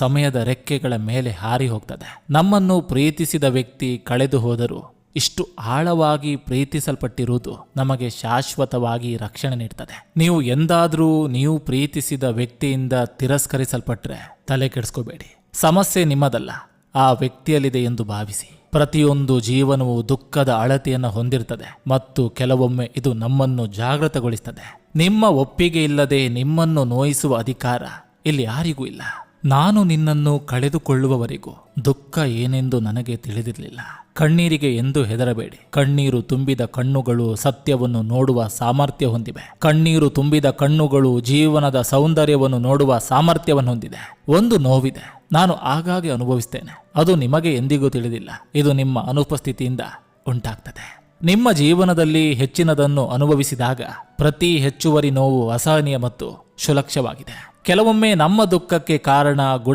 ಸಮಯದ ರೆಕ್ಕೆಗಳ ಮೇಲೆ ಹಾರಿ ಹೋಗ್ತದೆ. ನಮ್ಮನ್ನು ಪ್ರೀತಿಸಿದ ವ್ಯಕ್ತಿ ಕಳೆದು ಹೋದರೂ ಇಷ್ಟು ಆಳವಾಗಿ ಪ್ರೀತಿಸಲ್ಪಟ್ಟಿರುವುದು ನಮಗೆ ಶಾಶ್ವತವಾಗಿ ರಕ್ಷಣೆ ನೀಡ್ತದೆ. ನೀವು ಎಂದಾದರೂ ನೀವು ಪ್ರೀತಿಸಿದ ವ್ಯಕ್ತಿಯಿಂದ ತಿರಸ್ಕರಿಸಲ್ಪಟ್ರೆ ತಲೆ ಕೆಡಿಸ್ಕೋಬೇಡಿ. ಸಮಸ್ಯೆ ನಿಮ್ಮದಲ್ಲ, ಆ ವ್ಯಕ್ತಿಯಲ್ಲಿದೆ ಎಂದು ಭಾವಿಸಿ. ಪ್ರತಿಯೊಂದು ಜೀವನವು ದುಃಖದ ಅಳತೆಯನ್ನು ಹೊಂದಿರ್ತದೆ ಮತ್ತು ಕೆಲವೊಮ್ಮೆ ಇದು ನಮ್ಮನ್ನು ಜಾಗೃತಗೊಳಿಸ್ತದೆ. ನಿಮ್ಮ ಒಪ್ಪಿಗೆ ಇಲ್ಲದೆ ನಿಮ್ಮನ್ನು ನೋಯಿಸುವ ಅಧಿಕಾರ ಇಲ್ಲಿ ಯಾರಿಗೂ ಇಲ್ಲ. ನಾನು ನಿನ್ನನ್ನು ಕಳೆದುಕೊಳ್ಳುವವರೆಗೂ ದುಃಖ ಏನೆಂದು ನನಗೆ ತಿಳಿದಿರಲಿಲ್ಲ. ಕಣ್ಣೀರಿಗೆ ಎಂದು ಹೆದರಬೇಡಿ. ಕಣ್ಣೀರು ತುಂಬಿದ ಕಣ್ಣುಗಳು ಸತ್ಯವನ್ನು ನೋಡುವ ಸಾಮರ್ಥ್ಯ ಹೊಂದಿವೆ. ಕಣ್ಣೀರು ತುಂಬಿದ ಕಣ್ಣುಗಳು ಜೀವನದ ಸೌಂದರ್ಯವನ್ನು ನೋಡುವ ಸಾಮರ್ಥ್ಯವನ್ನು ಹೊಂದಿದೆ. ಒಂದು ನೋವಿದೆ. ನಾನು ಆಗಾಗ್ಗೆ ಅನುಭವಿಸ್ತೇನೆ. ಅದು ನಿಮಗೆ ಎಂದಿಗೂ ತಿಳಿದಿಲ್ಲ. ಇದು ನಿಮ್ಮ ಅನುಪಸ್ಥಿತಿಯಿಂದ ಉಂಟಾಗ್ತದೆ. ನಿಮ್ಮ ಜೀವನದಲ್ಲಿ ಹೆಚ್ಚಿನದನ್ನು ಅನುಭವಿಸಿದಾಗ ಪ್ರತಿ ಹೆಚ್ಚುವರಿ ನೋವು ಅಸಹನೀಯ ಮತ್ತು ಸುಲಕ್ಷವಾಗಿದೆ ಕೆಲವೊಮ್ಮೆ ನಮ್ಮ ದುಃಖಕ್ಕೆ ಕಾರಣ